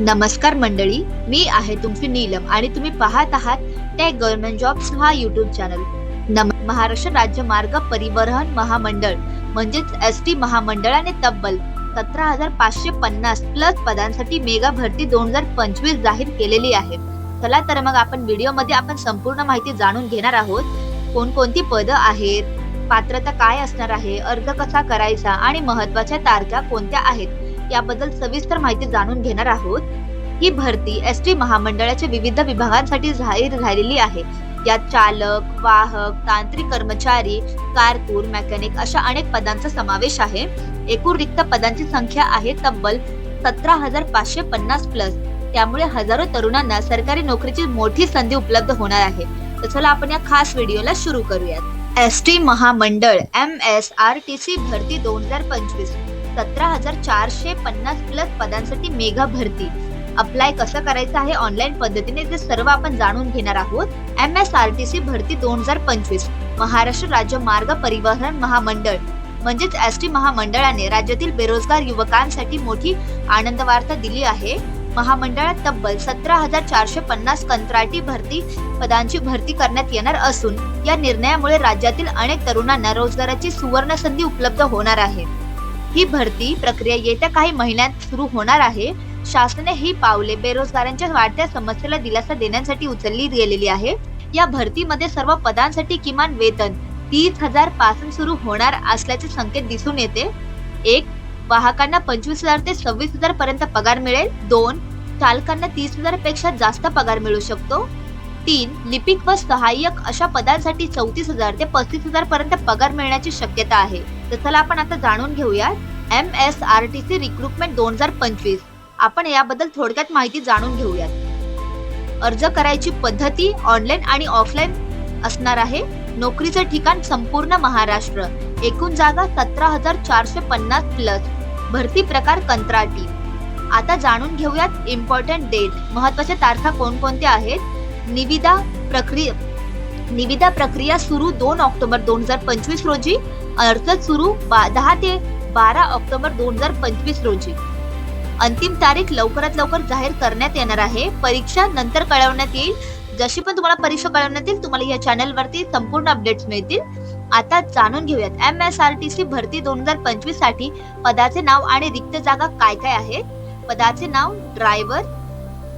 नमस्कार मंडळी मी आहे तुमची नीलम आणि तुम्ही पाहत आहात टेक गव्हर्नमेंट जॉब्स हा युट्यूब चॅनल नम महाराष्ट्र राज्य मार्ग परिवहन महामंडळ म्हणजेच एस टी महामंडळाने तब्बल सतरा हजार पाचशे पन्नास प्लस पदांसाठी मेगा भरती दोन हजार पंचवीस जाहीर केलेली आहे. चला तर मग आपण व्हिडिओमध्ये आपण संपूर्ण माहिती जाणून घेणार आहोत. कोणकोणती पदं आहेत? पात्रता काय असणार आहे? अर्ज कसा करायचा? आणि महत्त्वाच्या तारखा कोणत्या आहेत? याबद्दल सविस्तर माहिती जाणून घेणार आहोत. ही भरती एस टी महामंडळाच्या विविध विभागांसाठी जाहीर झालेली आहे. यात चालक वाहक तांत्रिक कर्मचारी कारकूर मेकॅनिक अशा अनेक पदांचा समावेश आहे. एकूण रिक्त पदांची संख्या आहे तब्बल सतरा हजार पाचशे पन्नास प्लस त्यामुळे हजारो तरुणांना सरकारी नोकरीची मोठी संधी उपलब्ध होणार आहे. तर चला आपण या खास व्हिडिओला सुरू करूयात. एस टी महामंडळ M S R T C भरती दोन हजार पंचवीस. सतरा हजार चारशे पन्नास प्लस पदांसाठी मेगा भरती. अप्लाय कसं करायचं आहे ऑनलाईन पद्धतीने ते सर्व आपण जाणून घेणार आहोत. M S R T C भरती दोन हजार पंचवीस. महाराष्ट्र राज्य मार्ग परिवहन महामंडळ. म्हणजेच एस टी महामंडळाने राज्यातील बेरोजगार युवकांसाठी मोठी आनंद वार्ता दिली आहे. महामंडळात तब्बल सतरा हजार चारशे पन्नास कंत्राटी भरती पदांची भरती करण्यात येणार असून या निर्णयामुळे राज्यातील अनेक तरुणांना रोजगाराची सुवर्ण संधी उपलब्ध होणार आहे. ही भरती प्रक्रिया येत्या काही महिन्यात सुरू होणार आहे. शासनाने ही पावले बेरोजगारांच्या वाढत्या समस्येला दिलासा देण्यासाठी उचलली गेलेली आहे. या भरतीमध्ये सर्व पदांसाठी किमान वेतन तीस हजारपासून सुरू होणार असल्याचे संकेत दिसून येते. एक वाहकांना पंचवीस हजार ते सव्वीस हजार पर्यंत पगार मिळेल. दोन चालकांना तीस हजारपेक्षा जास्त पगार मिळू शकतो. तीन लिपिक व सहाय्यक अशा पदांसाठी चौतीस हजार ते पस्तीस हजार पर्यंत पगार मिळण्याची शक्यता आहे. तर चला आपण आता जाणून घेऊया M S R T C recruitment दोन हजार पंचवीस. आपण याबद्दल थोडक्यात माहिती जाणून घेऊयात. अर्ज करायची पद्धती ऑनलाईन आणि ऑफलाईन असणार आहे. नोकरीचं ठिकाण संपूर्ण महाराष्ट्र. एकूण जागा सतरा हजार चारशे पन्नास प्लस भरती प्रकार कंत्राटी. आता जाणून घेऊयात इम्पॉर्टंट डेट महत्त्वाच्या तारखा कोणकोणत्या आहेत? निविदा प्रक्रिया निविदा प्रक्रिया सुरू दोन ऑक्टोबर दोन हजार पंचवीस रोजी. अर्ज सुरू दहा ते बारा ऑक्टोबर दोन हजार पंचवीस रोजी. अंतिम तारीख लवकरात लवकर जाहीर करण्यात येणार आहे. परीक्षा नंतर कळवण्यात येईल. जशी पण तुम्हाला परीक्षा कळवण्यात येईल तुम्हाला या चॅनल वरती संपूर्ण अपडेट्स मिळतील. आता जाणून घेऊयात. M S R T C भरती दोन हजार पंचवीससाठी पदाचे नाव आणि रिक्त जागा काय काय आहेत पदाचे नाव ड्रायव्हर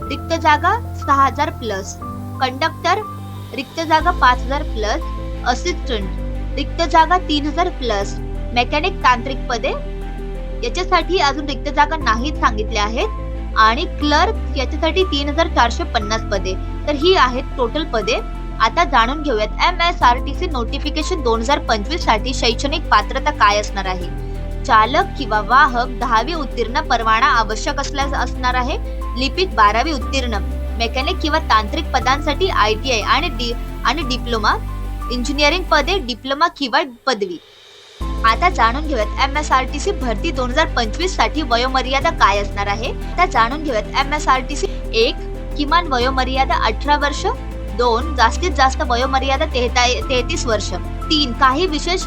रिक्त जागा सहा हजार प्लस कंडक्टर रिक्त जागा पाच हजार प्लस असिस्टंट रिक्त जागा तीन हजार प्लस मेकॅनिक तांत्रिक पदे. याच्यासाठी अजून रिक्त जागा नाहीत सांगितल्या आहेत. आणि क्लर्क याच्यासाठी तीन हजार चारशे पन्नास पदे. तर ही आहेत टोटल पदे. आता जाणून घेऊयात. M S R T C notification दोन हजार पंचवीससाठी शैक्षणिक पात्रता काय असणार आहे? चालक किंवा वाहक दहावी उत्तीर्ण परवाना आवश्यक असल्यास असणार आहे. लिपिक बारावी उत्तीर्ण. मेकॅनिक किंवा तांत्रिक पदांसाठी आय टी आय आणि डी आणि डिप्लोमा इंजिनिअरिंग पदे डिप्लोमा किंवा पदवी. आता जाणून घेऊयात M S R T C भरती दोन हजार पंचवीससाठी वयोमर्यादा काय असणार आहे? त्या जाणून घेऊयात M S R T C एक किमान वयोमर्यादा अठरा वर्ष. दोन जास्तीत जास्त वयोमर्यादा तेहतीस वर्ष. तीन काही विशेष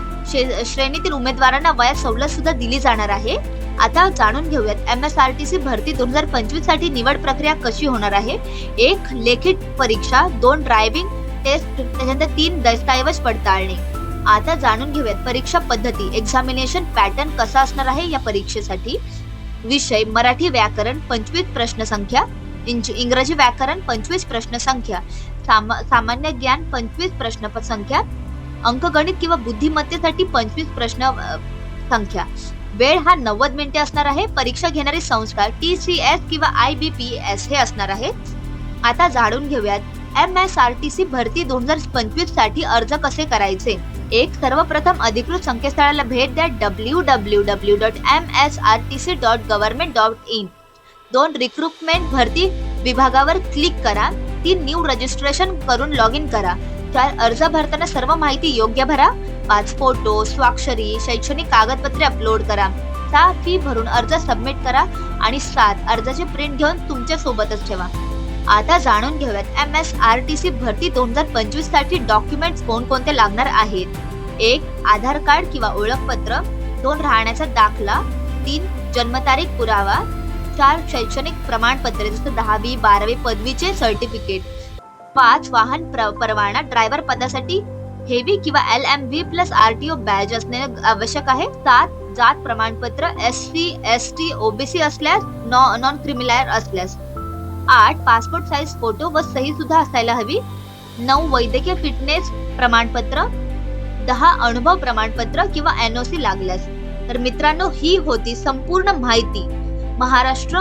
श्रेणीतील उमेदवारांना वयात सवलत सुद्धा दिली जाणार आहे. आता जाणून घेऊयात M S R T C भरती दोन हजार पंचवीससाठी निवड प्रक्रिया कशी होणार आहे? एक लेखित परीक्षा. दोन ड्रायव्हिंग टेस्ट त्याच्यानंतर तीन दस्तऐवज पडताळणे. आता जाणून घेऊयात परीक्षा पद्धती. एक्झामिनेशन पॅटर्न कसा असणार आहे या परीक्षेसाठी? विषय मराठी व्याकरण पंचवीस प्रश्नसंख्या इंग्रजी व्याकरण पंचवीस प्रश्नसंख्या सामा, सामान्य ज्ञान पंचवीस प्रश्न संख्या. अंकगणित किंवा बुद्धिमत्तेसाठी पंचवीस प्रश्न संख्या. वेळ हा नव्वद मिनिटे असणार आहे. परीक्षा घेणारी संस्था टी सी एस किंवा आय बी पी एस हे असणार आहे. आता जाणून घेऊयात M S R T C भरती दोन हजार पंचवीससाठी अर्ज कसे करायचे? एक सर्वप्रथम अधिकृत संकेतस्थळाला भेट द्या W W W dot M S R T C dot government dot in दोन रिक्रुटमेंट भरती विभागावर क्लिक करा. तीन न्यू रजिस्ट्रेशन करून लॉग इन करा. चार अर्ज भरताना सर्व माहिती योग्य भरा. पाच फोटो स्वाक्षरी शैक्षणिक कागदपत्रे अपलोड करा. सहा फी भरून अर्ज सबमिट करा. आणि सात अर्जाची प्रिंट घेऊन तुमच्या सोबतच ठेवा. आता जाणून घेऊयात. M S R T C भरती दोन हजार पंचवीससाठी डॉक्युमेंट्स कोणकोणते लागणार आहेत? एक आधार कार्ड किंवा ओळखपत्र. दोन राहण्याचा दाखला. तीन जन्मतारीख पुरावा. चार शैक्षणिक प्रमाणपत्रे जसं दहावी बारावी पदवीचे सर्टिफिकेट पाच वाहन प्र- परवाना ड्रायव्हर पदासाठी हेवी किंवा L M V plus R T O badge असणे आवश्यक आहे. सात जात प्रमाणपत्र S C S T OBC असल्यास नॉन क्रिमिलायर असल्यास. आठ पासपोर्ट साईज फोटो व सही सुद्धा असायला हवी. नऊ वैद्यकीय फिटनेस प्रमाणपत्र दहा अनुभव प्रमाणपत्र किंवा एनओसी लागल्यास. तर मित्रांनो ही होती संपूर्ण माहिती. Maharashtra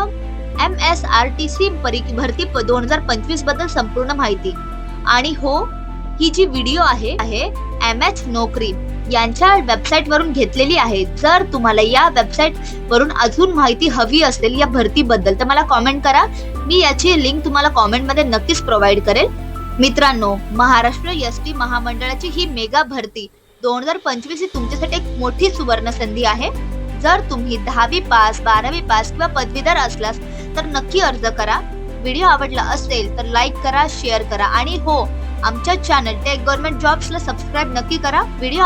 M S R T C भरती दोन हजार पंचवीसबद्दल संपूर्ण माहिती. आणि हो ही जी व्हिडिओ आहे आहे एम एच नोकरी. यांच्या वेबसाईट वरून घेतलेली आहे. जर तुम्हाला या वेबसाईट वरून अजून माहिती हवी असेल या भरतीबद्दल तर मला कॉमेंट करा. मी याची लिंक तुम्हाला कॉमेंटमध्ये नक्कीच प्रोव्हाइड करेल. मित्रांनो महाराष्ट्र एस टी महामंडळाची ही मेगा भरती दोन हजार पंचवीस ही तुमच्यासाठी एक मोठी सुवर्ण संधी आहे. जर तुम्ही दहावी पास बारावी पास किंवा पदवीधर असलास तर नक्की अर्ज करा. व्हिडिओ आवडला असेल तर लाईक करा शेअर करा. आणि हो आमच्या चॅनल टेक गव्हर्नमेंट जॉब्सला सबस्क्राईब नक्की करा. व्हिडिओ